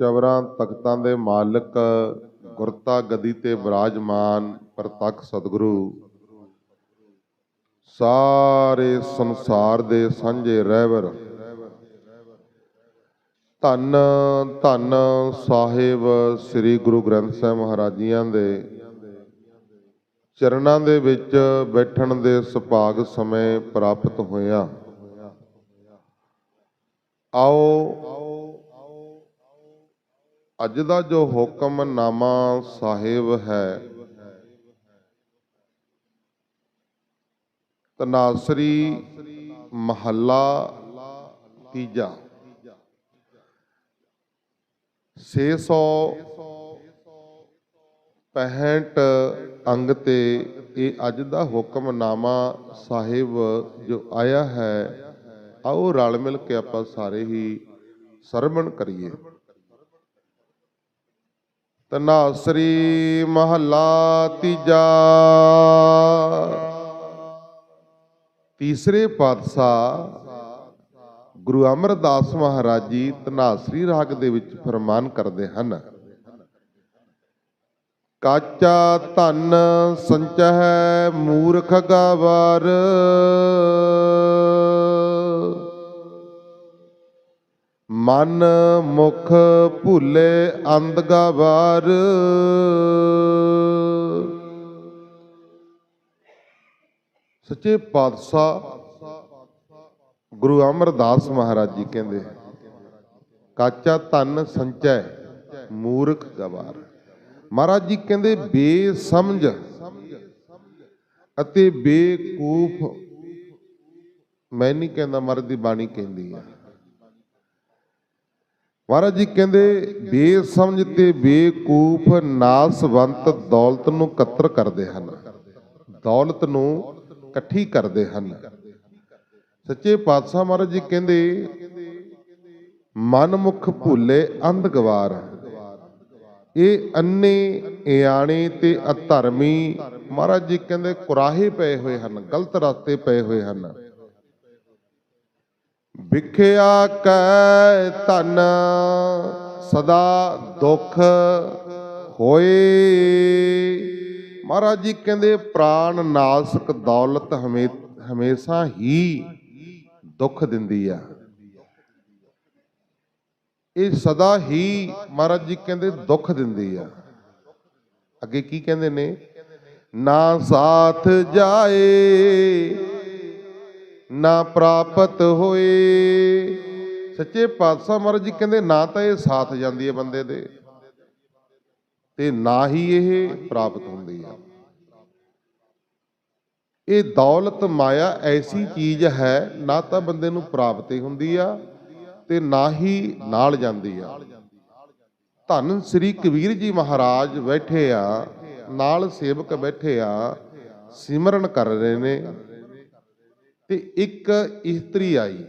ਚਵਰਾਂ ਤਖਤਾਂ ਦੇ ਮਾਲਕ, ਗੁਰਤਾ ਗਦੀ ਤੇ ਵਿਰਾਜਮਾਨ ਪ੍ਰਤੱਖ ਸਤਿਗੁਰੂ। ਸਾਰੇ ਸੰਸਾਰ ਦੇ ਸਾਂਝੇ ਰਹਿਬਰ। ਧੰਨ ਧੰਨ ਸਾਹਿਬ ਸ੍ਰੀ ਗੁਰੂ ਗ੍ਰੰਥ ਸਾਹਿਬ ਮਹਾਰਾਜ ਜੀਆਂ ਦੇ। ਚਰਨਾਂ ਦੇ ਵਿੱਚ ਬੈਠਣ ਦੇ ਸੁਭਾਗ ਸਮੇਂ ਪ੍ਰਾਪਤ ਹੋਇਆ। ਆਓ ਅੱਜ ਦਾ ਜੋ ਹੁਕਮਨਾਮਾ ਸਾਹਿਬ ਹੈ ਤਨਾਸਰੀ ਮਹੱਲਾ ਤੀਜਾ। 665 ਅੰਗ ਤੇ ਇਹ ਅੱਜ ਦਾ ਹੁਕਮਨਾਮਾ ਸਾਹਿਬ ਜੋ ਆਇਆ ਹੈ, ਆਓ ਰਲ ਮਿਲ ਕੇ ਆਪਾਂ ਸਾਰੇ ਹੀ ਸਰਵਣ ਕਰੀਏ। ਤਨਾਸਰੀ ਮਹੱਲਾ ਤੀਜਾ। ਤੀਸਰੇ ਪਾਤਸ਼ਾਹ ਗੁਰੂ ਅਮਰਦਾਸ ਮਹਾਰਾਜ ਜੀ ਤਨਾਸਰੀ ਰਾਗ ਦੇ ਵਿੱਚ ਫਰਮਾਨ ਕਰਦੇ ਹਨ, ਕਾਚਾ ਧਨ ਸੰਚਹਿ ਮੂਰਖ ਗਾਵਾਰ ਮਨ ਮੁਖ ਭੁੱਲੇ ਅੰਧ ਗਾਵਾਰ। ਸੱਚੇ ਪਾਤਸ਼ਾਹ ਗੁਰੂ ਅਮਰਦਾਸ ਮਹਾਰਾਜ ਜੀ ਕਹਿੰਦੇ, ਕਾਚਾ ਧਨ ਸੰਚੈ ਮੂਰਖ ਗਵਾਰ। ਮਹਾਰਾਜ ਜੀ ਕਹਿੰਦੇ, ਬੇਸਮਝ ਅਤੇ ਬੇਕੂਫ। ਮੈਂ ਨਹੀਂ ਕਹਿੰਦਾ ਮਹਾਰਾਜ ਦੀ ਬਾਣੀ ਕਹਿੰਦੀ ਹੈ ਮਹਾਰਾਜ ਜੀ ਕਹਿੰਦੇ, ਬੇਸਮਝ ਤੇ ਬੇਕੂਫ ਨਾਸਵੰਤ ਦੌਲਤ ਨੂੰ ਕਤਰ ਕਰਦੇ ਹਨ। ਦੌਲਤ ਨੂੰ ਇਕੱਠੀ ਕਰਦੇ ਹਨ। ਸੱਚੇ ਪਾਤਸ਼ਾਹ ਮਹਾਰਾਜ ਜੀ ਕਹਿੰਦੇ, ਮਨਮੁਖ ਭੁੱਲੇ ਅੰਧ ਗਵਾਰ ਇਹ ਅੰਨੇ ਇਆਣੇ ਤੇ ਅਧਰਮੀ, ਮਹਾਰਾਜ ਜੀ ਕਹਿੰਦੇ, ਕੁਰਾਹੇ ਪਏ ਹੋਏ ਹਨ, ਗਲਤ ਰਸਤੇ ਪਏ ਹੋਏ ਹਨ। ਵਿਖਿਆ ਕੈ ਧਨ ਸਦਾ ਦੁੱਖ ਹੋਏ। ਮਹਾਰਾਜ ਜੀ ਕਹਿੰਦੇ ਪ੍ਰਾਣ ਨਾਸਕ ਦੌਲਤ ਹਮੇਸ਼ਾ ਹੀ ਦੁੱਖ ਦਿੰਦੀ ਆ। ਇਹ ਸਦਾ ਹੀ ਮਹਾਰਾਜ ਜੀ ਕਹਿੰਦੇ ਦੁੱਖ ਦਿੰਦੀ ਆ। ਅੱਗੇ ਕੀ ਕਹਿੰਦੇ ਨੇ? ਨਾ ਸਾਥ ਜਾਏ ਨਾ ਪ੍ਰਾਪਤ ਹੋਏ। ਸੱਚੇ ਪਾਤਸ਼ਾਹ ਮਹਾਰਾਜ ਜੀ ਕਹਿੰਦੇ, ਨਾ ਤਾਂ ਇਹ ਸਾਥ ਜਾਂਦੀ ਹੈ ਬੰਦੇ ਦੇ ਤੇ ਨਾ ਹੀ ਇਹ ਪ੍ਰਾਪਤ ਹੁੰਦੀ ਹੈ ਇਹ ਦੌਲਤ ਮਾਇਆ ਐਸੀ ਚੀਜ਼ ਹੈ, ਨਾ ਤਾਂ ਬੰਦੇ ਨੂੰ ਪ੍ਰਾਪਤੀ ਹੁੰਦੀ ਆ ਤੇ ਨਾ ਹੀ ਨਾਲ ਜਾਂਦੀ ਆ। ਧੰਨ ਸ੍ਰੀ ਕਬੀਰ ਜੀ ਮਹਾਰਾਜ ਬੈਠੇ ਆ, ਨਾਲ ਸੇਵਕ ਬੈਠੇ ਆ, ਸਿਮਰਨ ਕਰ ਰਹੇ ਨੇ। ਤੇ ਇੱਕ ਇਸਤਰੀ ਆਈ।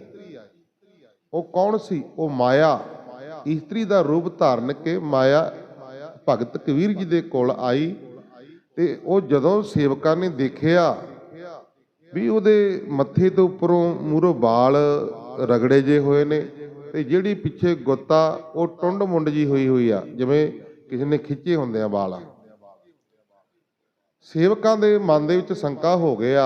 ਉਹ ਕੌਣ ਸੀ? ਉਹ ਮਾਇਆ। ਇਸਤਰੀ ਦਾ ਰੂਪ ਧਾਰਨ ਕੇ ਮਾਇਆ ਭਗਤ ਕਬੀਰ ਜੀ ਦੇ ਕੋਲ ਆਈ ਤੇ ਉਹ ਜਦੋਂ ਸੇਵਕਾਂ ਨੇ ਦੇਖਿਆ ਵੀ ਉਹਦੇ ਮੱਥੇ ਤੋਂ ਉੱਪਰੋਂ ਮੂਰੋਂ ਬਾਲ ਰਗੜੇ ਜੇ ਹੋਏ ਨੇ ਤੇ ਜਿਹੜੀ ਪਿੱਛੇ ਗੁੱਤਾ, ਉਹ ਟੁੰਡ ਮੁੰਡ ਜੀ ਹੋਈ ਹੋਈ ਆ, ਜਿਵੇਂ ਕਿਸੇ ਨੇ ਖਿੱਚੇ ਹੁੰਦੇ ਆ ਵਾਲ ਸੇਵਕਾਂ ਦੇ ਮਨ ਦੇ ਵਿੱਚ ਸ਼ੰਕਾ ਹੋ ਗਿਆ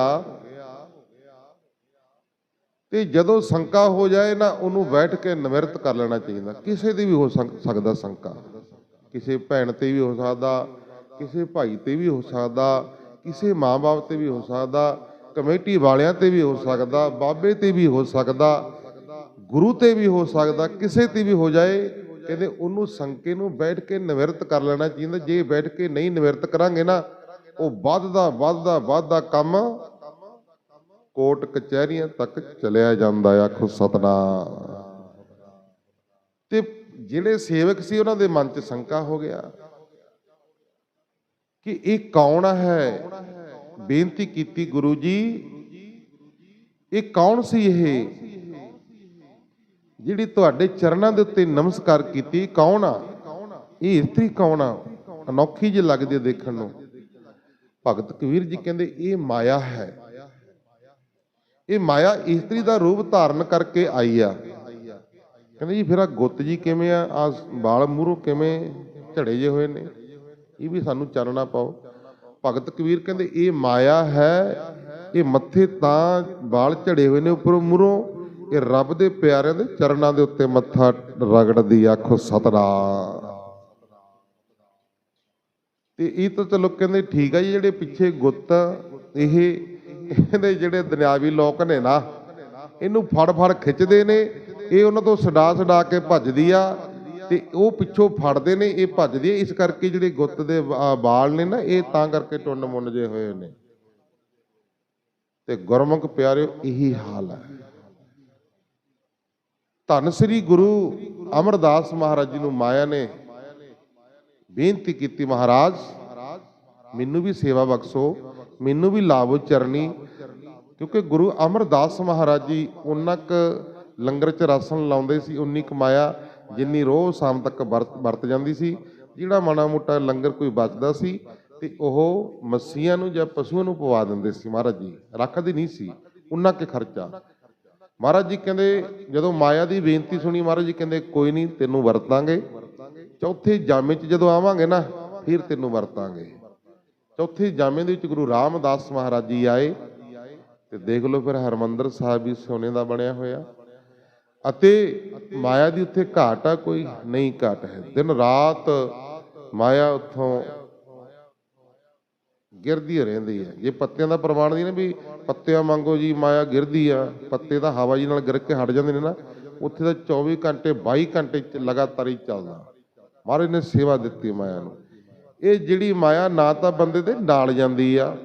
ਤੇ ਜਦੋਂ ਸ਼ੰਕਾ ਹੋ ਜਾਏ ਨਾ, ਉਹਨੂੰ ਬੈਠ ਕੇ ਨਿਵਰਤ ਕਰ ਲੈਣਾ ਚਾਹੀਦਾ। ਕਿਸੇ ਦੀ ਵੀ ਹੋ ਸਕਦਾ ਸ਼ੰਕਾ। ਕਿਸੇ ਭੈਣ ਤੇ ਵੀ ਹੋ ਸਕਦਾ, ਕਿਸੇ ਭਾਈ ਤੇ ਵੀ ਹੋ ਸਕਦਾ, ਕਿਸੇ ਮਾਂ-ਬਾਪ ਤੇ ਵੀ ਹੋ ਸਕਦਾ, ਕਮੇਟੀ ਵਾਲਿਆਂ ਤੇ ਵੀ ਹੋ ਸਕਦਾ, ਬਾਬੇ ਤੇ ਵੀ ਹੋ ਸਕਦਾ, ਗੁਰੂ ਤੇ ਵੀ ਹੋ ਸਕਦਾ, ਕਿਸੇ ਤੇ ਵੀ ਹੋ ਜਾਏ, ਕਹਿੰਦੇ ਉਹਨੂੰ ਸੰਕੇ ਨੂੰ ਬੈਠ ਕੇ ਨਿਵਰਤ ਕਰ ਲੈਣਾ ਚਾਹੀਦਾ। ਜੇ ਬੈਠ ਕੇ ਨਹੀਂ ਨਿਵਰਤ ਕਰਾਂਗੇ ਨਾ, ਉਹ ਵੱਧਦਾ ਵੱਧਦਾ ਵੱਧਦਾ ਕੰਮ ਕੋਟ ਕਚਹਿਰੀਆਂ ਤੱਕ ਚਲਿਆ ਜਾਂਦਾ ਆ, ਆਖੋ ਸਤਨਾਮ। ਤੇ ਜਿਹੜੇ ਸੇਵਕ ਸੀ ਉਹਨਾਂ ਦੇ ਮਨ 'ਚ ਸ਼ੰਕਾ ਹੋ ਗਿਆ ਕਿ ਇਹ ਕੌਣ ਹੈ? ਬੇਨਤੀ ਕੀਤੀ ਗੁਰੂ ਜੀ, ਇਹ ਕੌਣ ਸੀ ਇਹ? ਜਿਹੜੀ ਤੁਹਾਡੇ ਚਰਨਾਂ ਦੇ ਉੱਤੇ ਨਮਸਕਾਰ ਕੀਤੀ ਕੌਣ ਆ? ਇਹ ਇਸਤਰੀ ਕੌਣ ਆ? ਅਨੋਖੀ ਜਿਹੀ ਲੱਗਦੀ ਹੈ ਦੇਖਣ ਨੂੰ। ਭਗਤ ਕਬੀਰ ਜੀ ਕਹਿੰਦੇ, ਇਹ ਮਾਇਆ ਹੈ। ਇਹ ਮਾਇਆ ਇਸਤਰੀ ਦਾ ਰੂਪ ਧਾਰਨ ਕਰਕੇ ਆਈ ਆ। ਕਹਿੰਦੇ ਜੀ, ਫਿਰ ਆ ਗੁੱਤ ਜੀ ਕਿਵੇਂ ਆ? ਆ ਵਾਲ ਮੂਹਰੋਂ ਕਿਵੇਂ ਝੜੇ ਜੇ ਹੋਏ ਨੇ? ਇਹ ਵੀ ਸਾਨੂੰ ਚਾਨਣਾ ਪਾਓ। ਭਗਤ ਕਬੀਰ ਕਹਿੰਦੇ, ਇਹ ਮਾਇਆ ਹੈ, ਇਹ ਮੱਥੇ ਤਾਂ ਵਾਲ ਝੜੇ ਹੋਏ ਨੇ ਉੱਪਰੋਂ ਮੂਹਰੋਂ। ਇਹ ਰੱਬ ਦੇ ਪਿਆਰਿਆਂ ਦੇ ਚਰਨਾਂ ਦੇ ਉੱਤੇ ਮੱਥਾ ਰਗੜਦੀ ਆਖੋ ਸਤਰਾ ਤੇ ਇਹ ਤਾਂ ਚਲੋ ਕਹਿੰਦੇ ਠੀਕ ਆ ਜੀ, ਜਿਹੜੇ ਪਿੱਛੇ ਗੁੱਤ ਇਹ ਇਹਦੇ ਜਿਹੜੇ ਦੁਨਿਆਵੀ ਲੋਕ ਨੇ ਨਾ, ਇਹਨੂੰ ਫੜ ਫੜ ਖਿੱਚਦੇ ਨੇ, ਇਹ ਉਹਨਾਂ ਤੋਂ ਛਡਾ ਛਡਾ ਕੇ ਭੱਜਦੀ ਆ ਤੇ ਉਹ ਪਿੱਛੋਂ ਫੜਦੇ ਨੇ, ਇਹ ਭੱਜਦੀ ਆ। ਇਸ ਕਰਕੇ ਜਿਹੜੇ ਗੁੱਤ ਦੇ ਵਾਲ ਨੇ ਨਾ, ਇਹ ਤਾਂ ਕਰਕੇ ਟੁੰਨ ਮੁੰਨ ਜੇ ਹੋਏ ਨੇ। ਤੇ ਗੁਰਮੁਖ ਪਿਆਰਿਓ, ਇਹੀ ਹਾਲ ਹੈ ਧੰਨ ਸ੍ਰੀ ਗੁਰੂ ਅਮਰਦਾਸ ਮਹਾਰਾਜ ਜੀ ਨੂੰ ਮਾਇਆ ਨੇ ਬੇਨਤੀ ਕੀਤੀ, ਮਹਾਰਾਜ, ਮੈਨੂੰ ਵੀ ਸੇਵਾ ਬਖਸ਼ੋ। ਮੈਨੂੰ ਵੀ ਲਾਭ ਚਰਨੀ, ਕਿਉਂਕਿ ਗੁਰੂ ਅਮਰਦਾਸ ਮਹਾਰਾਜ ਜੀ ਉਨਾ ਕੁ ਲੰਗਰ ਚ ਰਸਨ ਲਾਉਂਦੇ ਸੀ, ਉਨੀ ਕਮਾਇਆ ਜਿੰਨੀ ਰੋਹ ਸ਼ਾਮ ਤੱਕ ਵਰਤ ਵਰਤ ਜਾਂਦੀ ਸੀ, ਜਿਹੜਾ ਮਾੜਾ ਮੋਟਾ ਲੰਗਰ ਕੋਈ ਬਚਦਾ ਸੀ ਤੇ ਉਹ ਮੱਸੀਆਂ ਨੂੰ ਜਾਂ ਪਸ਼ੂਆਂ ਨੂੰ ਪਵਾ ਦਿੰਦੇ ਸੀ ਮਹਾਰਾਜ ਜੀ, ਰੱਖਦੇ ਨਹੀਂ ਸੀ ਉਨਾ ਕੇ ਖਰਚਾ। ਮਹਾਰਾਜ ਜੀ ਕਹਿੰਦੇ, ਜਦੋਂ ਮਾਇਆ ਦੀ ਬੇਨਤੀ ਸੁਣੀ, ਮਹਾਰਾਜ ਜੀ ਕਹਿੰਦੇ, ਕੋਈ ਨਹੀਂ, ਤੈਨੂੰ ਵਰਤਾਂਗੇ। ਚੌਥੇ ਜਾਮੇ 'ਚ ਜਦੋਂ ਆਵਾਂਗੇ ਨਾ, ਫਿਰ ਤੈਨੂੰ ਵਰਤਾਂਗੇ। ਚੌਥੇ ਜਾਮੇ ਦੇ ਵਿੱਚ ਗੁਰੂ ਰਾਮਦਾਸ ਮਹਾਰਾਜ ਜੀ ਆਏ ਤੇ ਦੇਖ ਲਓ ਫਿਰ ਹਰਮੰਦਰ ਸਾਹਿਬ ਵੀ ਸੋਨੇ ਦਾ ਬਣਿਆ ਹੋਇਆ। ਅਤੇ ਮਾਇਆ ਦੀ ਉੱਥੇ ਘਾਟ ਆ, ਕੋਈ ਨਹੀਂ ਘਾਟ ਹੈ। ਦਿਨ ਰਾਤ ਮਾਇਆ ਉੱਥੋਂ ਗਿਰਦੀ ਰਹਿੰਦੀ ਹੈ। ਜੇ ਪੱਤਿਆਂ ਦਾ ਪ੍ਰਮਾਣ ਦੀ ਨਾ ਵੀ ਪੱਤਿਆਂ ਮੰਗੋ ਜੀ ਮਾਇਆ ਗਿਰਦੀ ਆ, ਪੱਤੇ ਤਾਂ ਹਵਾ ਜੀ ਨਾਲ ਗਿਰ ਕੇ ਹਟ ਜਾਂਦੇ ਨੇ ਨਾ, ਉੱਥੇ ਤਾਂ 24 ਘੰਟੇ 22 ਘੰਟੇ ਲਗਾਤਾਰ ਹੀ ਚੱਲਦਾ। ਮਹਾਰਾਜ ਨੇ ਸੇਵਾ ਦਿੱਤੀ ਮਾਇਆ ਨੂੰ। ਇਹ ਜਿਹੜੀ ਮਾਇਆ ਨਾ ਤਾਂ ਬੰਦੇ ਦੇ ਨਾਲ ਜਾਂਦੀ ਆ।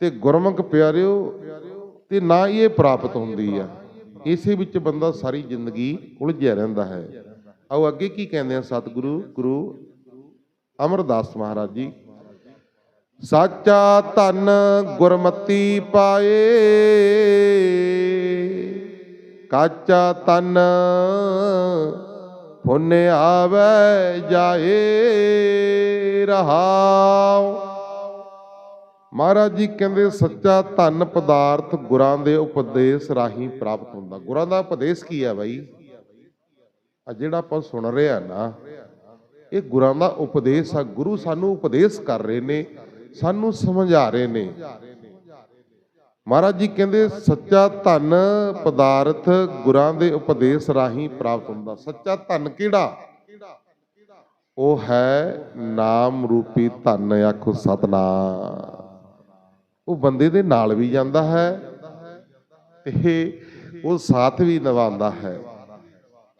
ਤੇ ਗੁਰਮੁਖ ਪਿਆਰਿਓ, ਤੇ ਨਾ ਇਹ ਪ੍ਰਾਪਤ ਹੁੰਦੀ ਆ। ਇਸੇ ਵਿੱਚ ਬੰਦਾ ਸਾਰੀ ਜ਼ਿੰਦਗੀ ਉਲਝਿਆ ਰਹਿੰਦਾ ਹੈ। ਆਓ ਅੱਗੇ ਕੀ ਕਹਿੰਦੇ ਆ ਸਤਿਗੁਰੂ, ਗੁਰੂ ਅਮਰਦਾਸ ਮਹਾਰਾਜ ਜੀ। ਸਾਚਾ ਧਨ ਗੁਰਮਤੀ ਪਾਏ, ਕਾਚਾ ਤਨ ਪੁੰਨ ਆਵੇ ਜਾਏ ਰਹਾਉ। ਮਹਾਰਾਜ ਜੀ ਕਹਿੰਦੇ ਸੱਚਾ ਧਨ ਪਦਾਰਥ ਗੁਰਾਂ ਦੇ ਉਪਦੇਸ਼ ਰਾਹੀਂ ਪ੍ਰਾਪਤ ਹੁੰਦਾ। ਗੁਰਾਂ ਦਾ ਉਪਦੇਸ਼ ਕੀ ਹੈ ਬਾਈ? ਆ ਜਿਹੜਾ ਆਪਾਂ ਸੁਣ ਰਹੇ ਆ ਨਾ, ਇਹ ਗੁਰਾਂ ਦਾ ਉਪਦੇਸ਼ ਆ। ਗੁਰੂ ਸਾਨੂੰ ਉਪਦੇਸ਼ ਕਰ ਰਹੇ ਨੇ, ਸਾਨੂੰ ਸਮਝਾ ਰਹੇ ਨੇ। ਮਹਾਰਾਜ ਜੀ ਕਹਿੰਦੇ, ਸੱਚਾ ਧਨ ਪਦਾਰਥ ਗੁਰਾਂ ਦੇ ਉਪਦੇਸ਼ ਰਾਹੀਂ ਪ੍ਰਾਪਤ ਹੁੰਦਾ। ਸੱਚਾ ਧਨ ਕਿਹੜਾ? ਉਹ ਹੈ ਨਾਮ ਰੂਪੀ ਧਨ ਆਖੋ ਸਤਨਾਮ। ਉਹ ਬੰਦੇ ਦੇ ਨਾਲ ਵੀ ਜਾਂਦਾ ਹੈ ਤੇ ਉਹ ਸਾਥ ਵੀ ਨਿਭਾਉਂਦਾ ਹੈ।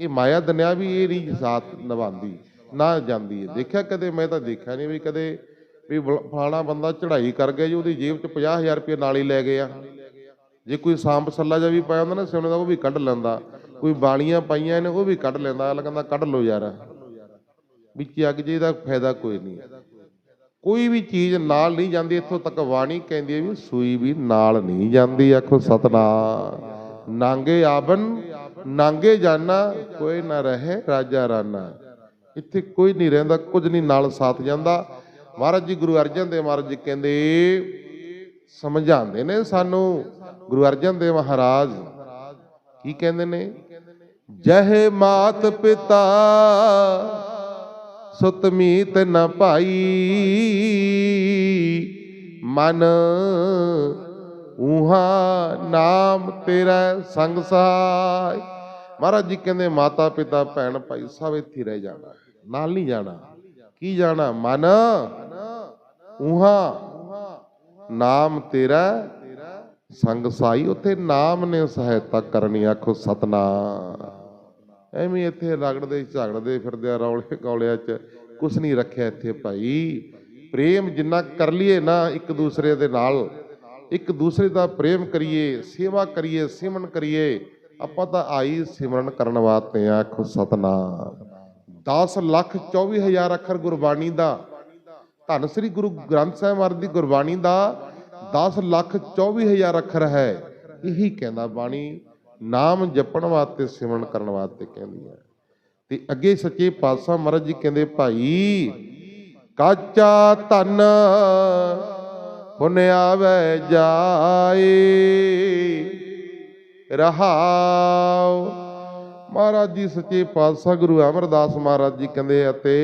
ਇਹ ਮਾਇਆ ਦੁਨਿਆ ਵੀ ਇਹ ਨਹੀਂ ਸਾਥ ਨਿਭਾਉਂਦੀ, ਨਾ ਜਾਂਦੀ ਹੈ। ਦੇਖਿਆ ਕਦੇ? ਮੈਂ ਤਾਂ ਦੇਖਿਆ ਨਹੀਂ ਵੀ ਕਦੇ ਵੀ ਫਲਾਣਾ ਬੰਦਾ ਚੜ੍ਹਾਈ ਕਰ ਗਿਆ ਜੀ, ਉਹਦੀ ਜੇਬ 'ਚ 50000 ਰੁਪਏ ਨਾਲ ਹੀ ਲੈ ਗਿਆ ਜੇ ਕੋਈ ਸਾਂਪ ਸੱਲਾ ਜਿਹਾ ਵੀ ਪਾਇਆ ਹੁੰਦਾ ਨਾ ਸੋਨੇ ਦਾ, ਉਹ ਵੀ ਕੱਢ ਲੈਂਦਾ। ਕੋਈ ਬਾਣੀਆਂ ਪਾਈਆਂ ਨੇ, ਉਹ ਵੀ ਕੱਢ ਲੈਂਦਾ। ਅਗਲਾ ਕਹਿੰਦਾ, ਕੱਢ ਲਓ ਯਾਰ। ਵਿੱਚ ਅੱਗ ਜੇ ਦਾ ਫਾਇਦਾ ਕੋਈ ਨਹੀਂ ਕੋਈ ਵੀ ਚੀਜ਼ ਨਾਲ ਨਹੀਂ ਜਾਂਦੀ, ਇੱਥੋਂ ਤੱਕ ਵਾਣੀ ਕਹਿੰਦੀ ਹੈ ਵੀ ਸੂਈ ਵੀ ਨਾਲ ਨਹੀਂ ਜਾਂਦੀ। ਆਖੋ, ਸਤਨਾਮ। ਨਾਂਗੇ ਆਬਨ ਨਾਂਗੇ ਜਾਣਾ ਕੋਈ ਨਾ ਰਹੇ ਰਾਜਾ ਰਾਣਾ ਇੱਥੇ ਕੋਈ ਨਹੀਂ ਰਹਿੰਦਾ, ਕੁਝ ਨਹੀਂ ਨਾਲ ਸਾਥ ਜਾਂਦਾ। ਮਹਾਰਾਜ ਜੀ ਗੁਰੂ ਅਰਜਨ ਦੇਵ ਮਹਾਰਾਜ ਜੀ ਕਹਿੰਦੇ, ਸਮਝਾਉਂਦੇ ਨੇ ਸਾਨੂੰ ਗੁਰੂ ਅਰਜਨ ਦੇਵ ਮਹਾਰਾਜ, ਕੀ ਕਹਿੰਦੇ ਨੇ? ਜਹ ਮਾਤ ਪਿਤਾ ਸੁਤ ਨ ਭਾਈ ਮਨ ਉਹਾ ਨਾਮ ਤੇਰਾ ਸੰਗ ਸਹਾਈ। ਮਹਾਰਾਜ ਜੀ ਕਹਿੰਦੇ, ਮਾਤਾ ਪਿਤਾ ਭੈਣ ਭਾਈ ਸਭ ਇੱਥੇ ਰਹਿ ਜਾਣਾ, ਨਾਲ ਨਹੀਂ ਜਾਣਾ। ਕੀ ਜਾਣਾ? ਮਨ ਉਹਾ ਨਾਮ ਤੇਰਾ ਸੰਗ ਸਾਈ, ਉੱਥੇ ਨਾਮ ਨੇ ਸਹਾਇਤਾ ਕਰਨੀ, ਆਖੋ ਸਤਨਾਮ। ਐਵੇਂ ਇੱਥੇ ਰਗੜਦੇ, ਝਗੜਦੇ ਫਿਰਦੇ ਆ ਰੌਲੇ ਗੌਲਿਆਂ 'ਚ। ਕੁਛ ਨਹੀਂ ਰੱਖਿਆ ਇੱਥੇ ਭਾਈ। ਪ੍ਰੇਮ ਜਿੰਨਾ ਕਰ ਲਈਏ ਨਾ ਇੱਕ ਦੂਸਰੇ ਦੇ ਨਾਲ, ਇੱਕ ਦੂਸਰੇ ਦਾ ਪ੍ਰੇਮ ਕਰੀਏ, ਸੇਵਾ ਕਰੀਏ, ਸਿਮਰਨ ਕਰੀਏ, ਆਪਾਂ ਤਾਂ ਆਈ ਸਿਮਰਨ ਕਰਨ ਵਾਸਤੇ ਆ, ਆਖੋ ਸਤਨਾਮ। 10 ਲੱਖ 24 ਹਜ਼ਾਰ ਅੱਖਰ ਗੁਰਬਾਣੀ ਦਾ ਧੰਨ ਸ੍ਰੀ ਗੁਰੂ ਗ੍ਰੰਥ ਸਾਹਿਬ ਮਹਾਰਾਜ ਦੀ ਗੁਰਬਾਣੀ ਦਾ 10 ਲੱਖ 24 ਹਜ਼ਾਰ ਅੱਖਰ ਹੈ। ਇਹੀ ਕਹਿੰਦਾ ਬਾਣੀ, ਨਾਮ ਜਪਣ ਵਾਸਤੇ, ਸਿਮਰਨ ਕਰਨ ਵਾਸਤੇ ਕਹਿੰਦੀ ਹੈ। ਤੇ ਅੱਗੇ ਸੱਚੇ ਪਾਤਸ਼ਾਹ ਮਹਾਰਾਜ ਜੀ ਕਹਿੰਦੇ, ਭਾਈ, ਕਾਚਾ ਧਨ ਪੁੰਨ ਆਵੇ ਜਾਏ, ਰਹਾਉ। ਮਹਾਰਾਜ ਜੀ, ਸੱਚੇ ਪਾਤਸ਼ਾਹ ਗੁਰੂ ਅਮਰਦਾਸ ਮਹਾਰਾਜ ਜੀ ਕਹਿੰਦੇ, ਅਤੇ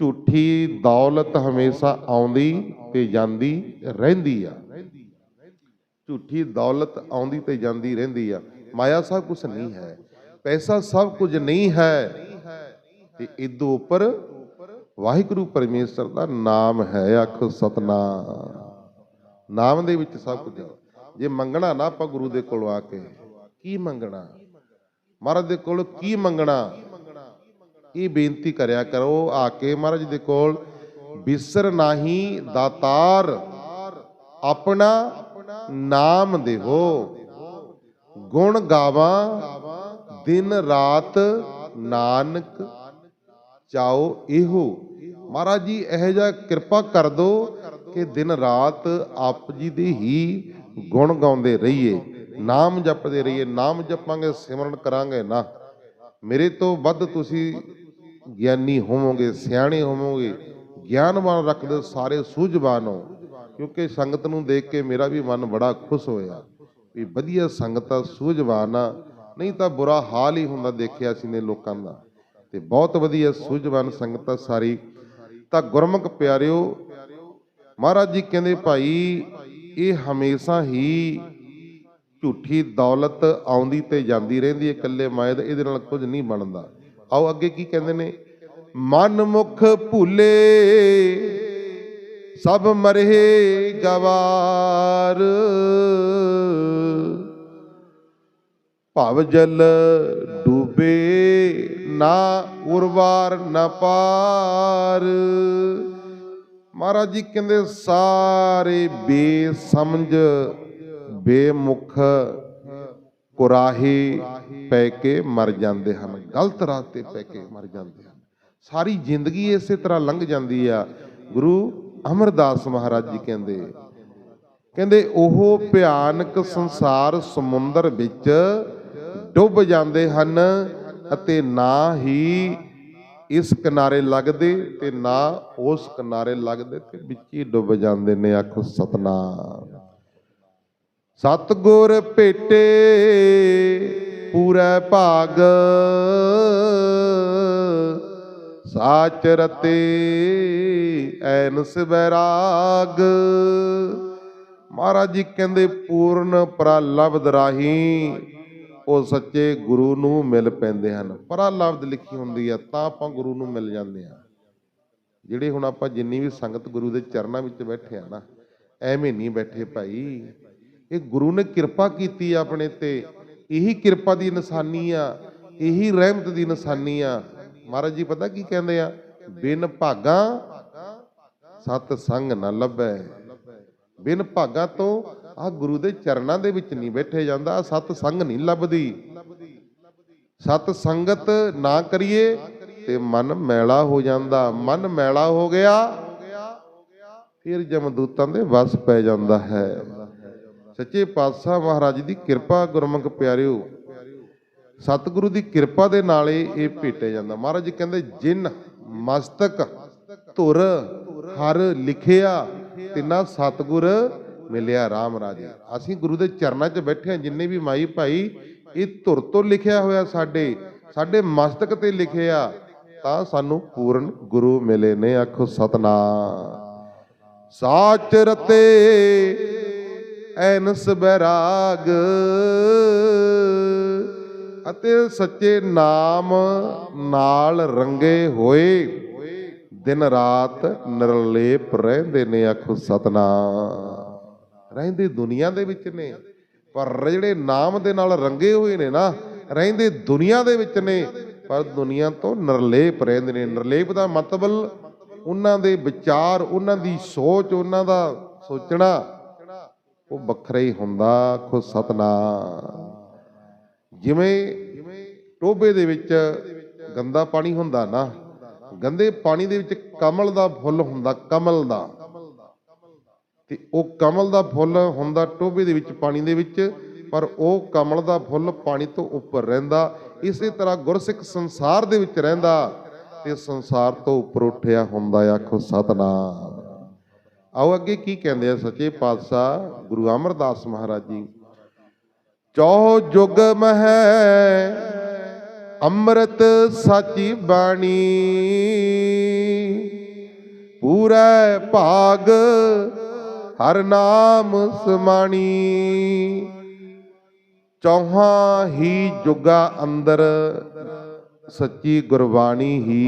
ਝੂਠੀ ਦੌਲਤ ਹਮੇਸ਼ਾ ਆਉਂਦੀ ਤੇ ਜਾਂਦੀ ਰਹਿੰਦੀ ਆ। ਝੂਠੀ ਦੌਲਤ ਆਉਂਦੀ ਤੇ ਜਾਂਦੀ ਰਹਿੰਦੀ ਆ। ਮਾਇਆ ਸਭ ਕੁਝ ਨਹੀਂ ਹੈ, ਪੈਸਾ ਸਭ ਕੁਝ ਨਹੀਂ ਹੈ। ਤੇ ਇਦੋਂ ਉੱਪਰ ਵਾਹਿਗੁਰੂ ਪਰਮੇਸ਼ਰ ਦਾ ਨਾਮ ਹੈ ਆਖੋ ਸਤਨਾਮ। ਨਾਮ ਦੇ ਵਿੱਚ ਸਭ ਕੁਝ ਜੇ ਮੰਗਣਾ ਨਾ ਆਪਾਂ ਗੁਰੂ ਦੇ ਕੋਲ ਆ ਕੇ, ਕੀ ਮੰਗਣਾ? ਮਹਾਰਾਜ ਦੇ ਕੋਲ ਕੀ ਮੰਗਣਾ? ਇਹ ਬੇਨਤੀ ਕਰਿਆ ਕਰੋ, ਆ ਕੇ ਮਹਾਰਾਜ ਦੇ ਕੋਲ ਬਿਸਰ ਨਾਹੀ ਦਾਤਾਰ, ਆਪਣਾ ਨਾਮ ਦੇਵੋ। ਗੁਣ ਗਾਵਾਂ, ਦਿਨ ਰਾਤ ਨਾਨਕ, ਚਾਓ ਇਹੋ। ਮਹਾਰਾਜ ਜੀ, ਇਹ ਜਿਹਾ ਕਿਰਪਾ ਕਰ ਦੋ ਕਿ ਦਿਨ ਰਾਤ ਆਪ ਜੀ ਦੇ ਹੀ ਗੁਣ ਗਾਉਂਦੇ ਰਹੀਏ। ਨਾਮ ਜਪਦੇ ਰਹੀਏ, ਨਾਮ ਜਪਾਂਗੇ, ਸਿਮਰਨ ਕਰਾਂਗੇ ਨਾ। ਮੇਰੇ ਤੋਂ ਵੱਧ ਤੁਸੀਂ ਗਿਆਨੀ ਹੋਵੋਗੇ, ਸਿਆਣੇ ਹੋਵੋਗੇ, ਗਿਆਨਵਾਨ ਰੱਖਦੇ ਸਾਰੇ ਸੂਝਵਾਨ ਹੋ। ਕਿਉਂਕਿ ਸੰਗਤ ਨੂੰ ਦੇਖ ਕੇ ਮੇਰਾ ਵੀ ਮਨ ਬੜਾ ਖੁਸ਼ ਹੋਇਆ ਵੀ ਵਧੀਆ ਸੰਗਤ ਆ, ਸੂਝਵਾਨ ਆ। ਨਹੀਂ ਤਾਂ ਬੁਰਾ ਹਾਲ ਹੀ ਹੁੰਦਾ ਦੇਖਿਆ ਸੀ ਨੇ ਲੋਕਾਂ ਦਾ। ਤੇ ਬਹੁਤ ਵਧੀਆ ਸੂਝਵਾਨ ਸੰਗਤ ਆ ਸਾਰੀ। ਤਾਂ ਗੁਰਮੁਖ ਪਿਆਰਿਓ, ਮਹਾਰਾਜ ਜੀ ਕਹਿੰਦੇ ਭਾਈ, ਇਹ ਹਮੇਸ਼ਾ ਹੀ ਝੂਠੀ ਦੌਲਤ ਆਉਂਦੀ ਤੇ ਜਾਂਦੀ ਰਹਿੰਦੀ ਹੈ, ਇਕੱਲੇ ਮਾਇਆ ਦਾ ਇਹਦੇ ਨਾਲ ਕੁਝ ਨਹੀਂ ਬਣਦਾ। ਆਓ ਅੱਗੇ ਕੀ ਕਹਿੰਦੇ ਨੇ? ਮਨ ਮੁਖ ਭੁੱਲੇ, ਸਭ ਮਰਹੇ ਗਵਾਰ। ਭਵ ਜਲ ਡੂਬੇ ਨਾ, ਉਰਵਾਰ ਨਾ ਪਾਰ। ਮਹਾਰਾਜ ਜੀ ਕਹਿੰਦੇ, ਸਾਰੇ ਬੇਸਮਝ, ਬੇਮੁਖ ਕੁਰਾਹੇ ਪੈ ਕੇ ਮਰ ਜਾਂਦੇ ਹਨ, ਗਲਤ ਰਾਹ ਤੇ ਪੈ ਕੇ ਮਰ ਜਾਂਦੇ ਹਨ। ਸਾਰੀ ਜ਼ਿੰਦਗੀ ਇਸੇ ਤਰ੍ਹਾਂ ਲੰਘ ਜਾਂਦੀ ਆ। ਗੁਰੂ ਅਮਰਦਾਸ ਮਹਾਰਾਜ ਜੀ ਕਹਿੰਦੇ ਕਹਿੰਦੇ ਉਹ ਭਿਆਨਕ ਸੰਸਾਰ ਸਮੁੰਦਰ ਵਿੱਚ ਡੁੱਬ ਜਾਂਦੇ ਹਨ ਅਤੇ ਨਾ ਹੀ ਇਸ ਕਿਨਾਰੇ ਲੱਗਦੇ ਤੇ ਨਾ ਉਸ ਕਿਨਾਰੇ ਲੱਗਦੇ ਤੇ ਵਿੱਚ ਹੀ ਡੁੱਬ ਜਾਂਦੇ ਨੇ, ਆਖੋ ਸਤਨਾਮ। ਸਤਗੁਰ ਭੇਟੇ, ਪੂਰਾ ਭਾਗ। ਸਾਚ ਰਤੇ, ਐਨਸ ਬੈਰਾਗ ਮਹਾਰਾਜ ਜੀ ਕਹਿੰਦੇ, ਪੂਰਨ ਪ੍ਰਲਬਧ ਰਾਹੀਂ ਉਹ ਸੱਚੇ ਗੁਰੂ ਨੂੰ ਮਿਲ ਪੈਂਦੇ ਹਨ। ਪ੍ਰਲਬਧ ਲਿਖੀ ਹੁੰਦੀ ਆ, ਤਾਂ ਆਪਾਂ ਗੁਰੂ ਨੂੰ ਮਿਲ ਜਾਂਦੇ ਆ ਜਿਹੜੇ ਹੁਣ ਆਪਾਂ ਜਿੰਨੀ ਵੀ ਸੰਗਤ ਗੁਰੂ ਦੇ ਚਰਨਾਂ ਵਿੱਚ ਬੈਠੇ ਆ ਨਾ, ਐਵੇਂ ਨਹੀਂ ਬੈਠੇ ਭਾਈ। ਇਹ ਗੁਰੂ ਨੇ ਕਿਰਪਾ ਕੀਤੀ ਆਪਣੇ ਤੇ। ਇਹੀ ਕਿਰਪਾ ਦੀ ਨਿਸ਼ਾਨੀ ਆ, ਇਹੀ ਰਹਿਮਤ ਦੀ ਨਿਸ਼ਾਨੀ ਆ। ਮਹਾਰਾਜ ਜੀ ਪਤਾ ਕੀ ਕਹਿੰਦੇ ਆ? ਬਿਨ ਭਾਗਾ ਸਤ ਸੰਗ ਨਾ ਲੱਭੈ। ਬਿਨ ਭਾਗਾ ਤੋਂ ਆ ਗੁਰੂ ਦੇ ਚਰਨਾਂ ਦੇ ਵਿੱਚ ਨਹੀਂ ਬੈਠੇ ਜਾਂਦਾ, ਆਹ ਸਤ ਸੰਗ ਨਹੀਂ ਲੱਭਦੀ। ਸਤ ਸੰਗਤ ਨਾ ਕਰੀਏ ਤੇ ਮਨ ਮੈਲਾ ਹੋ ਜਾਂਦਾ। ਮਨ ਮੈਲਾ ਹੋ ਗਿਆ, ਫਿਰ ਜਮਦੂਤਾਂ ਦੇ ਵਸ ਪੈ ਜਾਂਦਾ ਹੈ। ਸੱਚੇ ਪਾਤਸ਼ਾਹ ਮਹਾਰਾਜ ਦੀ ਕਿਰਪਾ, ਗੁਰਮੁਖ ਪਿਆਰਿਓ। ਸਤਿਗੁਰੂ ਦੀ ਕਿਰਪਾ ਦੇ ਨਾਲ ਇਹ ਭੇਟਿਆ ਜਾਂਦਾ। ਮਹਾਰਾਜ ਜੀ ਕਹਿੰਦੇ, ਜਿਨ ਮਸਤਕ ਧੁਰ ਹਰ ਲਿਖਿਆ, ਤਿਨਾ ਸਤਿਗੁਰ ਮਿਲਿਆ RAM ਰਾਜੇ। ਅਸੀਂ ਗੁਰੂ ਦੇ ਚਰਨਾਂ 'ਚ ਬੈਠੇ ਹਾਂ, ਜਿੰਨੇ ਵੀ ਮਾਈ ਭਾਈ, ਇਹ ਧੁਰ ਤੋਂ ਲਿਖਿਆ ਹੋਇਆ ਸਾਡੇ ਸਾਡੇ ਮਸਤਕ ਤੇ ਲਿਖਿਆ, ਤਾਂ ਸਾਨੂੰ ਪੂਰਨ ਗੁਰੂ ਮਿਲੇ ਨੇ। ਆਖੋ, ਸਤਨਾਮ। ਸਾਚ ਰਤੇ ਐਨਸ ਬੈਰਾਗ ਅਤੇ ਸੱਚੇ ਨਾਮ ਨਾਲ ਰੰਗੇ ਹੋਏ, ਦਿਨ ਰਾਤ ਨਿਰਲੇਪ ਰਹਿੰਦੇ ਨੇ ਆਖੋ ਸਤਨਾਮ। ਰਹਿੰਦੇ ਦੁਨੀਆ ਦੇ ਵਿੱਚ ਨੇ, ਪਰ ਜਿਹੜੇ ਨਾਮ ਦੇ ਨਾਲ ਰੰਗੇ ਹੋਏ ਨੇ ਨਾ, ਰਹਿੰਦੇ ਦੁਨੀਆ ਦੇ ਵਿੱਚ ਨੇ, ਪਰ ਦੁਨੀਆ ਤੋਂ ਨਿਰਲੇਪ ਰਹਿੰਦੇ ਨੇ। ਨਿਰਲੇਪ ਦਾ ਮਤਲਬ ਉਹਨਾਂ ਦੇ ਵਿਚਾਰ, ਉਹਨਾਂ ਦੀ ਸੋਚ, ਉਹਨਾਂ ਦਾ ਸੋਚਣਾ ਉਹ ਵੱਖਰਾ ਹੀ ਹੁੰਦਾ ਆਖੋ ਸਤਨਾਮ। ਜਿਵੇਂ ਟੋਬੇ ਦੇ ਵਿੱਚ ਗੰਦਾ ਪਾਣੀ ਹੁੰਦਾ ਨਾ, ਗੰਦੇ ਪਾਣੀ ਦੇ ਵਿੱਚ ਕਮਲ ਦਾ ਫੁੱਲ ਹੁੰਦਾ, ਕਮਲ ਦਾ। ਤੇ ਉਹ ਕਮਲ ਦਾ ਫੁੱਲ ਹੁੰਦਾ ਟੋਬੇ ਦੇ ਵਿੱਚ, ਪਾਣੀ ਦੇ ਵਿੱਚ, ਪਰ ਉਹ ਕਮਲ ਦਾ ਫੁੱਲ ਪਾਣੀ ਤੋਂ ਉੱਪਰ ਰਹਿੰਦਾ, ਇਸੇ ਤਰ੍ਹਾਂ ਗੁਰਸਿੱਖ ਸੰਸਾਰ ਦੇ ਵਿੱਚ ਰਹਿੰਦਾ ਤੇ ਸੰਸਾਰ ਤੋਂ ਉੱਪਰ ਉੱਠਿਆ ਹੁੰਦਾ ਆਖੋ ਸਤਨਾਮ। ਆਓ ਅੱਗੇ ਕੀ ਕਹਿੰਦੇ ਆ ਸੱਚੇ ਪਾਤਸ਼ਾਹ ਗੁਰੂ ਅਮਰਦਾਸ ਮਹਾਰਾਜ ਜੀ। ਚੌ ਜੁਗ ਮਹਿ, ਅੰਮ੍ਰਿਤ ਸਾਚੀ ਬਾਣੀ। ਪੂਰਾ ਭਾਗ ਹਰ ਨਾਮ ਸਮਾਣੀ। ਚੌਹਾਂ ਹੀ ਜੁਗਾ ਅੰਦਰ ਸੱਚੀ ਗੁਰਬਾਣੀ ਹੀ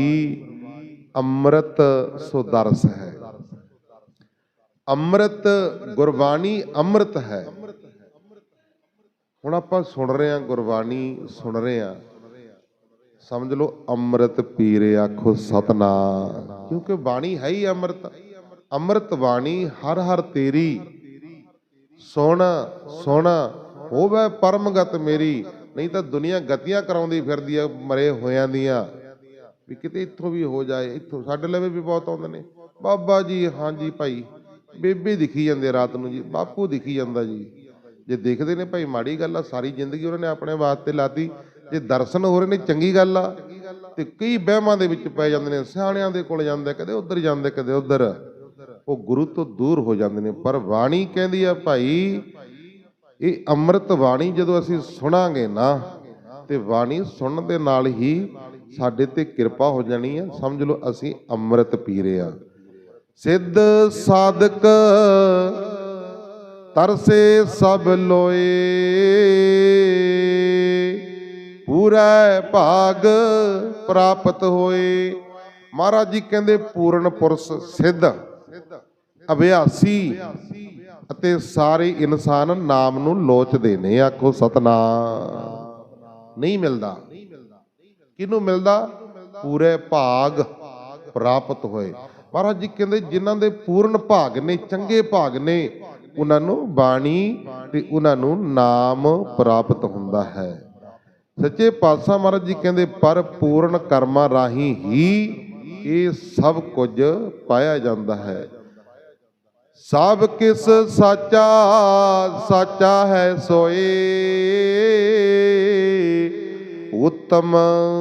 ਅੰਮ੍ਰਿਤ ਸੁਦਰਸ ਹੈ। ਅੰਮ੍ਰਿਤ ਗੁਰਬਾਣੀ ਅੰਮ੍ਰਿਤ ਹੈ। ਹੁਣ ਆਪਾਂ ਸੁਣ ਰਹੇ ਹਾਂ, ਗੁਰਬਾਣੀ ਸੁਣ ਰਹੇ ਹਾਂ। ਸਮਝ ਲਓ, ਅੰਮ੍ਰਿਤ ਪੀਰੇ ਆਖੋ ਸਤਨਾਮ। ਕਿਉਂਕਿ ਬਾਣੀ ਹੈ ਹੀ ਅੰਮ੍ਰਿਤ। ਅੰਮ੍ਰਿਤ ਬਾਣੀ ਹਰ ਹਰ ਤੇਰੀ। ਸੁਣ ਸੁਣ, ਹੋਵੇ ਪਰਮਗਤ ਮੇਰੀ। ਨਹੀਂ ਤਾਂ ਦੁਨੀਆ ਗਤੀਆਂ ਕਰਾਉਂਦੀ ਫਿਰਦੀ ਆ, ਮਰੇ ਹੋਇਆਂ ਦੀਆਂ। ਵੀ ਕਿਤੇ ਇੱਥੋਂ ਵੀ ਹੋ ਜਾਏ, ਇੱਥੋਂ ਸਾਡੇ ਲਵੇ ਵੀ ਬਹੁਤ ਆਉਂਦੇ ਨੇ। ਬਾਬਾ ਜੀ, ਹਾਂਜੀ ਭਾਈ। ਬੇਬੇ ਦਿਖੀ ਜਾਂਦੇ ਰਾਤ ਨੂੰ ਜੀ, ਬਾਪੂ ਦਿਖੀ ਜਾਂਦਾ ਜੀ। ਜੇ ਦੇਖਦੇ ਨੇ ਭਾਈ ਮਾੜੀ ਗੱਲ ਆ, ਸਾਰੀ ਜ਼ਿੰਦਗੀ ਉਹਨਾਂ ਨੇ ਆਪਣੇ ਵਾਸਤੇ ਲਾਤੀ। ਜੇ ਦਰਸ਼ਨ ਹੋ ਰਹੇ ਨੇ, ਚੰਗੀ ਗੱਲ ਆ। ਤੇ ਕਈ ਵਹਿਮਾਂ ਦੇ ਵਿੱਚ ਪੈ ਜਾਂਦੇ ਨੇ, ਸਿਆਣਿਆਂ ਦੇ ਕੋਲ ਜਾਂਦੇ ਕਦੇ ਉੱਧਰ ਜਾਂਦੇ ਕਦੇ ਉੱਧਰ। ਉਹ ਗੁਰੂ ਤੋਂ ਦੂਰ ਹੋ ਜਾਂਦੇ ਨੇ। ਪਰ ਬਾਣੀ ਕਹਿੰਦੀ ਆ ਭਾਈ, ਇਹ ਅੰਮ੍ਰਿਤ ਬਾਣੀ ਜਦੋਂ ਅਸੀਂ ਸੁਣਾਂਗੇ ਨਾ, ਤੇ ਬਾਣੀ ਸੁਣਨ ਦੇ ਨਾਲ ਹੀ ਸਾਡੇ ਤੇ ਕਿਰਪਾ ਹੋ ਜਾਣੀ ਹੈ ਸਮਝ ਲਓ, ਅਸੀਂ ਅੰਮ੍ਰਿਤ ਪੀ ਰਹੇ ਹਾਂ ਸਿੱਧ ਸਾਧਕ ਤਰਸੇ ਸਭ ਲੋਏ। ਪੂਰਾ ਭਾਗ ਪ੍ਰਾਪਤ ਹੋਏ। ਮਹਾਰਾਜ ਜੀ ਕਹਿੰਦੇ ਪੂਰਨ ਪੁਰਸ਼ ਸਿੱਧ, ਅਭਿਆਸੀ ਅਤੇ ਸਾਰੇ ਇਨਸਾਨ ਨਾਮ ਨੂੰ ਲੋਚਦੇ ਨੇ, ਆਖੋ ਸਤਨਾਮ। ਨਹੀਂ ਮਿਲਦਾ। ਕਿਹਨੂੰ ਮਿਲਦਾ? ਪੂਰੇ ਭਾਗ ਪ੍ਰਾਪਤ ਹੋਏ। ਮਹਾਰਾਜ ਜੀ ਕਹਿੰਦੇ ਜਿਨ੍ਹਾਂ ਦੇ ਪੂਰਨ ਭਾਗ ਨੇ, ਚੰਗੇ ਭਾਗ ਨੇ, ਉਹਨਾਂ ਨੂੰ ਬਾਣੀ ਤੇ ਉਹਨਾਂ ਨੂੰ ਨਾਮ ਪ੍ਰਾਪਤ ਹੁੰਦਾ ਹੈ। ਸੱਚੇ ਪਾਤਸ਼ਾਹ ਮਹਾਰਾਜ ਜੀ ਕਹਿੰਦੇ, ਪਰ ਪੂਰਨ ਕਰਮਾਂ ਰਾਹੀਂ ਹੀ ਇਹ ਸਭ ਕੁਝ ਪਾਇਆ ਜਾਂਦਾ ਹੈ। ਸਭ ਕਿਸ ਸਾਚਾ ਸਾਚਾ ਹੈ ਸੋਏ। ਉਤਮ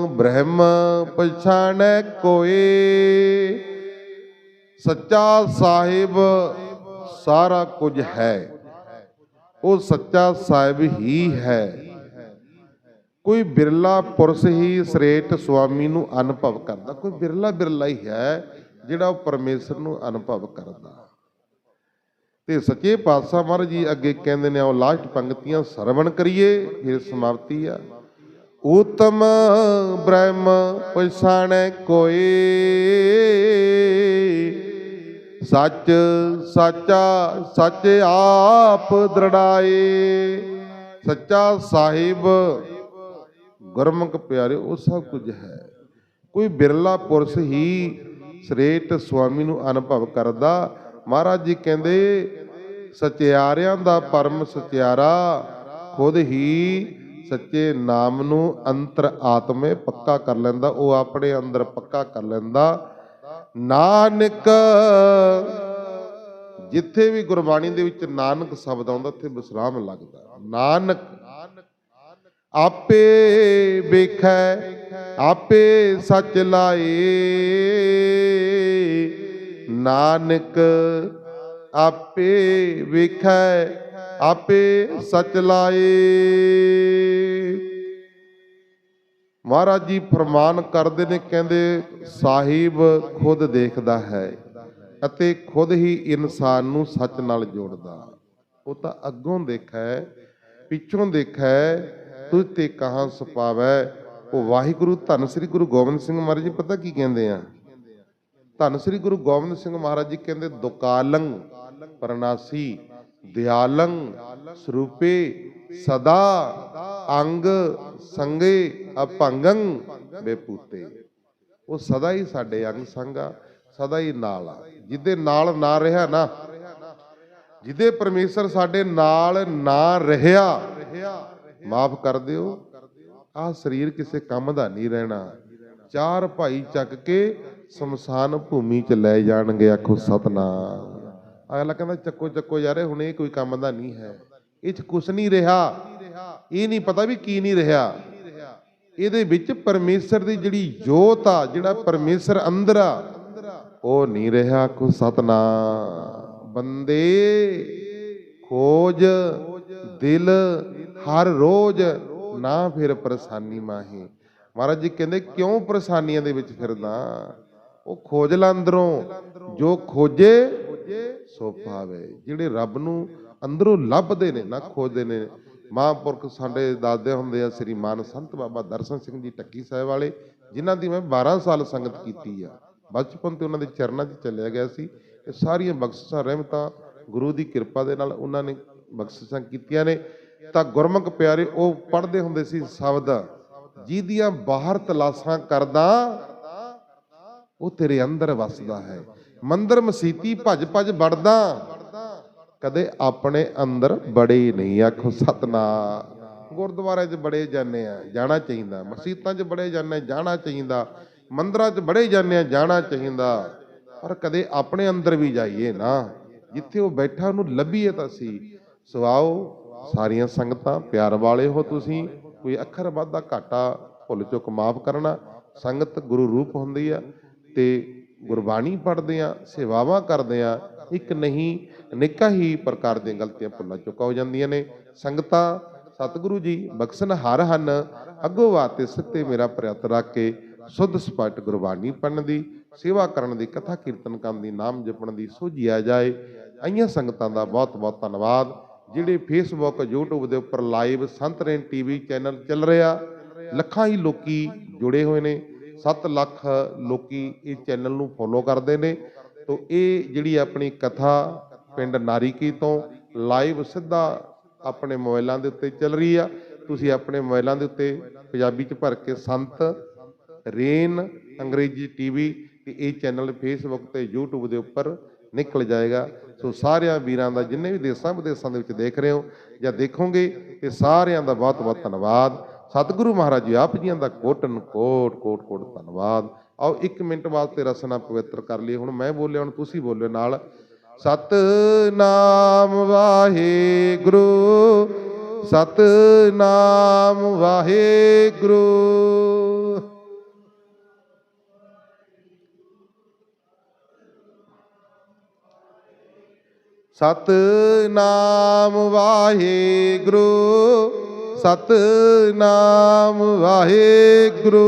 ਬ੍ਰਹਮ ਪਛਾਣੈ ਕੋਏ। ਸੱਚਾ ਸਾਹਿਬ ਸਾਰਾ ਕੁਝ ਹੈ। ਉਹ ਸੱਚਾ ਸਾਹਿਬ ਹੀ ਹੈ। ਕੋਈ ਬਿਰਲਾ ਪੁਰਸ਼ ਹੀ ਸ੍ਰੇਟ ਸੁਆਮੀ ਨੂੰ ਅਨੁਭਵ ਕਰਦਾ। ਕੋਈ ਬਿਰਲਾ ਬਿਰਲਾ ਹੀ ਹੈ ਜਿਹੜਾ ਉਹ ਪਰਮੇਸ਼ਰ ਨੂੰ ਅਨੁਭਵ ਕਰਦਾ। ਤੇ ਸੱਚੇ ਪਾਤਸ਼ਾਹ ਮਹਾਰਾਜ ਜੀ ਅੱਗੇ ਕਹਿੰਦੇ ਨੇ ਉਹ ਲਾਸਟ ਪੰਕਤੀਆਂ ਸਰਵਣ ਕਰੀਏ, ਫਿਰ ਸਮਾਪਤੀ ਆ। ਉਤਮ ਬ੍ਰਹਮ ਪਛਾਣੈ ਕੋਏ ਸੱਚ ਸਾਚਾ, ਸੱਚ ਆਪ ਦ੍ਰਿੜਾਏ। ਸੱਚਾ ਸਾਹਿਬ, ਗੁਰਮੁਖ ਪਿਆਰੇ, ਉਹ ਸਭ ਕੁਝ ਹੈ। ਕੋਈ ਬਿਰਲਾ ਪੁਰਸ਼ ਹੀ ਸ੍ਰੇਟ ਸੁਆਮੀ ਨੂੰ ਅਨੁਭਵ ਕਰਦਾ। ਮਹਾਰਾਜ ਜੀ ਕਹਿੰਦੇ, ਸਚਿਆਰਿਆਂ ਦਾ ਪਰਮ ਸਚਿਆਰਾ, ਖੁਦ ਹੀ ਸੱਚੇ ਨਾਮ ਨੂੰ ਅੰਤਰ ਆਤਮੇ ਪੱਕਾ ਕਰ ਲੈਂਦਾ, ਉਹ ਆਪਣੇ ਅੰਦਰ ਪੱਕਾ ਕਰ ਲੈਂਦਾ। ਨਾਨਕ, ਜਿੱਥੇ ਵੀ ਗੁਰਬਾਣੀ ਦੇ ਵਿੱਚ ਨਾਨਕ ਸ਼ਬਦ ਆਉਂਦਾ, ਉੱਥੇ ਵਿਸਰਾਮ ਲੱਗਦਾ। ਨਾਨਕ, ਆਪੇ ਵੇਖੈ, ਆਪੇ ਸੱਚ ਲਾਏ। ਨਾਨਕ, ਆਪੇ ਵੇਖੈ, ਆਪੇ ਸੱਚ ਲਾਏ। ਮਹਾਰਾਜ ਜੀ ਫਰਮਾਨ ਕਰਦੇ ਨੇ, ਕਹਿੰਦੇ ਸਾਹਿਬ ਖੁਦ ਦੇਖਦਾ ਹੈ ਅਤੇ ਖੁਦ ਹੀ ਇਨਸਾਨ ਨੂੰ ਸੱਚ ਨਾਲ ਜੋੜਦਾ। ਉਹ ਤਾਂ ਅੱਗੋਂ ਦੇਖੈ, ਪਿੱਛੋਂ ਦੇਖੈ, ਤੁਝ ਤੇ ਕਹਾਂ ਸੁਪਾਵੈ। ਉਹ ਵਾਹਿਗੁਰੂ, ਧੰਨ ਸ੍ਰੀ ਗੁਰੂ ਗੋਬਿੰਦ ਸਿੰਘ ਮਹਾਰਾਜ ਜੀ, ਪਤਾ ਕੀ ਕਹਿੰਦੇ ਆ? ਧੰਨ ਸ੍ਰੀ ਗੁਰੂ ਗੋਬਿੰਦ ਸਿੰਘ ਮਹਾਰਾਜ ਜੀ ਕਹਿੰਦੇ, ਦੁਕਾਲੰ ਪਰਨਾਸੀ ਦਿਆਲੰ ਸਰੂਪੇ, ਸਦਾ ਅੰਗ ਸੰਗੇ ਅਪੰਗੰ ਬੇਪੂਤੇ ਉਹ ਸਦਾ ਹੀ ਸਾਡੇ ਅੰਗ ਸੰਗਾ ਸਦਾ ਹੀ ਨਾਲ ਆ। ਜਿਹਦੇ ਨਾਲ ਨਾ ਰਿਹਾ ਨਾ ਜਿਹਦੇ ਪਰਮੇਸ਼ਰ ਸਾਡੇ ਨਾਲ ਨਾ ਰਹਿਆ ਮਾਫ ਕਰ ਦਿਓ। ਆਹ ਸਰੀਰ ਕਿਸੇ ਕੰਮ ਦਾ ਨਹੀਂ ਰਹਿਣਾ। ਚਾਰ ਭਾਈ ਚੱਕ ਕੇ ਸ਼ਮਸ਼ਾਨ ਭੂਮੀ ਚ ਲੈ ਜਾਣਗੇ, ਆਖੋ ਸਤਨਾਮ। ਅਗਲਾ ਕਹਿੰਦਾ, ਚੱਕੋ ਚੱਕੋ ਯਾਰ, ਹੁਣ ਇਹ ਕੋਈ ਕੰਮ ਦਾ ਨਹੀਂ ਹੈ। ਇਹ ਚ ਕੁਛ ਨਹੀਂ ਰਿਹਾ। ਇਹ ਨਹੀਂ ਪਤਾ ਵੀ ਕੀ ਨਹੀਂ ਰਿਹਾ। ਇਹਦੇ ਵਿੱਚ ਪਰਮੇਸ਼ਰ ਦੀ ਜਿਹੜੀ ਜੋਤ ਆ, ਜਿਹੜਾ ਪਰਮੇਸ਼ਰ ਅੰਦਰ ਆ, ਉਹ ਨਹੀਂ ਰਿਹਾ ਕੋ ਸਤਨਾਮ। ਬੰਦੇ ਖੋਜ, ਦਿਲ, ਹਰ ਰੋਜ਼ ਨਾ ਫਿਰ ਪਰੇਸ਼ਾਨੀ ਮਾਹੀ। ਮਹਾਰਾਜ ਜੀ ਕਹਿੰਦੇ, ਕਿਉਂ ਪਰੇਸ਼ਾਨੀਆਂ ਦੇ ਵਿੱਚ ਫਿਰਦਾ? ਉਹ ਖੋਜ ਲਾ ਅੰਦਰੋਂ। ਜੋ ਖੋਜੇ, ਸੋ ਪਾਵੇ ਜਿਹੜੇ ਰੱਬ ਨੂੰ ਅੰਦਰੋਂ ਲੱਭਦੇ ਨੇ, ਨਾ ਖੋਜਦੇ ਨੇ ਮਹਾਂਪੁਰਖ ਸਾਡੇ ਦਾਦੇ ਹੁੰਦੇ ਆ, ਸ੍ਰੀ ਮਾਨ ਸੰਤ ਬਾਬਾ ਦਰਸ਼ਨ ਸਿੰਘ ਜੀ ਟੱਕੀ ਸਾਹਿਬ ਵਾਲੇ, ਜਿਨ੍ਹਾਂ ਦੀ ਮੈਂ 12 ਸਾਲ ਸੰਗਤ ਕੀਤੀ ਆ। ਬਚਪਨ ਤੇ ਉਹਨਾਂ ਦੇ ਚਰਨਾਂ 'ਚ ਚੱਲਿਆ ਗਿਆ ਸੀ ਇਹ ਸਾਰੀਆਂ ਬਖਸ਼ਿਸ਼ਾਂ, ਰਹਿਮਤਾਂ ਗੁਰੂ ਦੀ ਕਿਰਪਾ ਦੇ ਨਾਲ ਉਹਨਾਂ ਨੇ ਬਖਸ਼ਿਸ਼ਾਂ ਕੀਤੀਆਂ ਨੇ। ਤਾਂ ਗੁਰਮੁਖ ਪਿਆਰੇ, ਉਹ ਪੜ੍ਹਦੇ ਹੁੰਦੇ ਸੀ ਸ਼ਬਦ, ਜਿਹਦੀਆਂ ਬਾਹਰ ਤਲਾਸ਼ਾਂ ਕਰਦਾ, ਉਹ ਤੇਰੇ ਅੰਦਰ ਵਸਦਾ ਹੈ। ਮੰਦਰ ਮਸੀਤੀ ਭਜ ਭਜ ਵੜਦਾ ਕਦੇ ਆਪਣੇ ਅੰਦਰ ਬੜੇ ਨਹੀਂ। ਆਖੋ, ਸਤਨਾਮ। ਗੁਰਦੁਆਰੇ 'ਚ ਬੜੇ ਜਾਂਦੇ ਆ, ਜਾਣਾ ਚਾਹੀਦਾ। ਮਸੀਤਾਂ 'ਚ ਬੜੇ ਜਾਂਦੇ ਜਾਣਾ ਚਾਹੀਦਾ। ਮੰਦਰਾਂ 'ਚ ਬੜੇ ਜਾਂਦੇ ਆ, ਜਾਣਾ ਚਾਹੀਦਾ। ਪਰ ਕਦੇ ਆਪਣੇ ਅੰਦਰ ਵੀ ਜਾਈਏ ਨਾ, ਜਿੱਥੇ ਉਹ ਬੈਠਾ, ਉਹਨੂੰ ਲੱਭੀਏ ਤਾਂ ਸੀ। ਸੋ ਆਓ, ਸਾਰੀਆਂ ਸੰਗਤਾਂ, ਪਿਆਰ ਵਾਲੇ ਹੋ ਤੁਸੀਂ। ਕੋਈ ਅੱਖਰ ਵਾਧਾ ਘਾਟਾ, ਭੁੱਲ ਚੁੱਕ ਮਾਫ ਕਰਨਾ। ਸੰਗਤ ਗੁਰੂ ਰੂਪ ਹੁੰਦੀ ਆ ਤੇ ਗੁਰਬਾਣੀ ਪੜ੍ਹਦੇ ਆ, ਸੇਵਾਵਾਂ ਕਰਦੇ ਆ। ਇੱਕ ਨਹੀਂ ਅਨੇਕਾਂ ਹੀ ਪ੍ਰਕਾਰ ਦੀਆਂ ਗਲਤੀਆਂ ਭੁੱਲਾਂ ਚੁੱਕਾ ਹੋ ਜਾਂਦੀਆਂ ਨੇ। ਸੰਗਤਾਂ, ਸਤਿਗੁਰੂ ਜੀ, ਬਖਸ਼ਣ ਹਰ ਹਨ। ਅੱਗੋਂ ਵਾਤੇ ਸਿੱਤੇ ਮੇਰਾ ਪ੍ਰਯਤ ਰੱਖ ਕੇ ਸੁੱਧ ਸਪਸ਼ਟ ਗੁਰਬਾਣੀ ਪੜ੍ਹਨ ਦੀ, ਸੇਵਾ ਕਰਨ ਦੀ, ਕਥਾ ਕੀਰਤਨ ਕਰਨ ਦੀ, ਨਾਮ ਜਪਣ ਦੀ ਸੋਝੀ ਜਾਏ। ਆਈਆਂ ਸੰਗਤਾਂ ਦਾ ਬਹੁਤ ਬਹੁਤ ਧੰਨਵਾਦ, ਜਿਹੜੇ ਫੇਸਬੁੱਕ YouTube ਦੇ ਉੱਪਰ ਲਾਈਵ ਸੰਤਰੇਨ ਟੀਵੀ ਚੈਨਲ ਚੱਲ ਰਿਹਾ। ਲੱਖਾਂ ਹੀ ਲੋਕੀ ਜੁੜੇ ਹੋਏ ਨੇ। 7 ਲੱਖ ਲੋਕੀ ਇਹ ਚੈਨਲ ਨੂੰ ਫੋਲੋ ਕਰਦੇ ਨੇ। ਤੋਂ ਇਹ ਜਿਹੜੀ ਆਪਣੀ ਕਥਾ ਪਿੰਡ ਨਾਰੀਕੀ ਤੋਂ ਲਾਈਵ ਸਿੱਧਾ ਆਪਣੇ ਮੋਬਾਈਲਾਂ ਦੇ ਉੱਤੇ ਚੱਲ ਰਹੀ ਆ। ਤੁਸੀਂ ਆਪਣੇ ਮੋਬਾਈਲਾਂ ਦੇ ਉੱਤੇ ਪੰਜਾਬੀ ਚ ਭਰ ਕੇ ਸੰਤ, ਰੇਨ, ਅੰਗਰੇਜ਼ੀ ਟੀਵੀ ਤੇ ਇਹ ਚੈਨਲ ਫੇਸਬੁੱਕ ਤੇ YouTube ਦੇ ਉੱਪਰ ਨਿਕਲ ਜਾਏਗਾ। ਸੋ ਸਾਰਿਆਂ ਵੀਰਾਂ ਦਾ ਜਿੰਨੇ ਵੀ ਦੇਸਾਂ ਵਿਦੇਸਾਂ ਦੇ ਵਿੱਚ ਦੇਖ ਰਹੇ ਹੋ ਜਾਂ ਦੇਖੋਗੇ, ਤੇ ਸਾਰਿਆਂ ਦਾ ਬਹੁਤ ਬਹੁਤ ਧੰਨਵਾਦ। ਸਤਿਗੁਰੂ ਮਹਾਰਾਜ ਜੀ, ਆਪ ਜੀਆਂ ਦਾ ਕੋਟਨ ਕੋਟ ਕੋਟ ਕੋਟ ਧੰਨਵਾਦ। ਆਓ 1 ਮਿੰਟ ਵਾਸਤੇ ਰਸਨਾ ਪਵਿੱਤਰ ਕਰ ਲਈ ਹੁਣ ਮੈਂ ਬੋਲਿਆ, ਹੁਣ ਤੁਸੀਂ ਬੋਲਿਓ ਨਾਲ। ਸਤਨਾਮ ਵਾਹਿਗੁਰੂ ਸਤਨਾਮ ਵਾਹਿਗੁਰੂ। ਸਤਨਾਮ ਵਾਹਿਗੁਰੂ ਸਤਨਾਮ ਵਾਹਿਗੁਰੂ।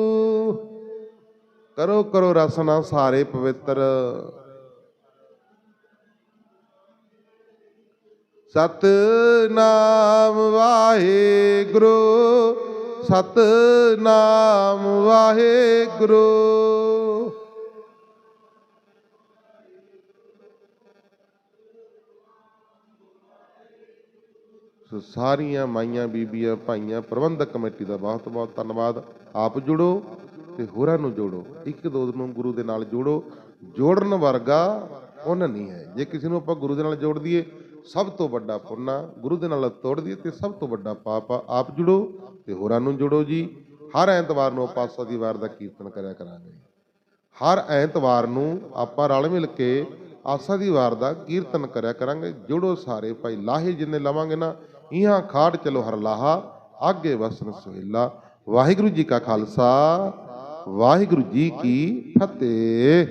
ਕਰੋ ਕਰੋ ਰਸਨਾ ਸਾਰੇ ਪਵਿੱਤਰ। ਸਤਨਾਮ ਵਾਹਿਗੁਰੂ ਸਤਨਾਮ ਵਾਹਿਗੁਰੂ। ਸੋ ਸਾਰੀਆਂ ਮਾਈਆਂ, ਬੀਬੀਆਂ, ਭਾਈਆਂ, ਪ੍ਰਬੰਧਕ ਕਮੇਟੀ ਦਾ ਬਹੁਤ ਬਹੁਤ ਧੰਨਵਾਦ। ਆਪ ਜੁੜੋ। ਤੇ ਹੋਰਾਂ ਨੂੰ ਜੋੜੋ। ਇੱਕ ਦੋ ਨੂੰ ਗੁਰੂ ਦੇ ਨਾਲ ਜੋੜੋ। ਜੋੜਨ ਵਰਗਾ ਪੁੰਨ ਨਹੀਂ ਹੈ। ਜੇ ਕਿਸੇ ਨੂੰ ਆਪਾਂ ਗੁਰੂ ਦੇ ਨਾਲ ਜੋੜ ਦਈਏ, ਸਭ ਤੋਂ ਵੱਡਾ ਪੁੰਨ ਆ। ਗੁਰੂ ਦੇ ਨਾਲ ਤੋੜ ਦਈਏ ਤੇ ਸਭ ਤੋਂ ਵੱਡਾ ਪਾਪ ਆ। ਆਪ ਜੁੜੋ ਤੇ ਹੋਰਾਂ ਨੂੰ ਜੋੜੋ ਜੀ। ਹਰ ਐਤਵਾਰ ਨੂੰ ਆਪਾਂ ਆਸਾ ਦੀ ਵਾਰ ਦਾ ਕੀਰਤਨ ਕਰਿਆ ਕਰਾਂਗੇ। ਹਰ ਐਤਵਾਰ ਨੂੰ ਆਪਾਂ ਰਲ ਮਿਲ ਕੇ ਆਸਾ ਦੀ ਵਾਰ ਦਾ ਕੀਰਤਨ ਕਰਿਆ ਕਰਾਂਗੇ। ਜੁੜੋ ਸਾਰੇ ਭਾਈ, ਲਾਹੇ ਜਿੰਨੇ ਲਵਾਂਗੇ ਨਾ, ਇਹਾਂ ਖਾੜ ਚਲੋ ਹਰ ਲਾਹਾ, ਆਗੇ ਵਸਨ ਸੁਹੇਲਾ। ਵਾਹਿਗੁਰੂ ਜੀ ਕਾ ਖਾਲਸਾ। ਵਾਹਿਗੁਰੂ ਜੀ ਕੀ ਫਤਿਹ।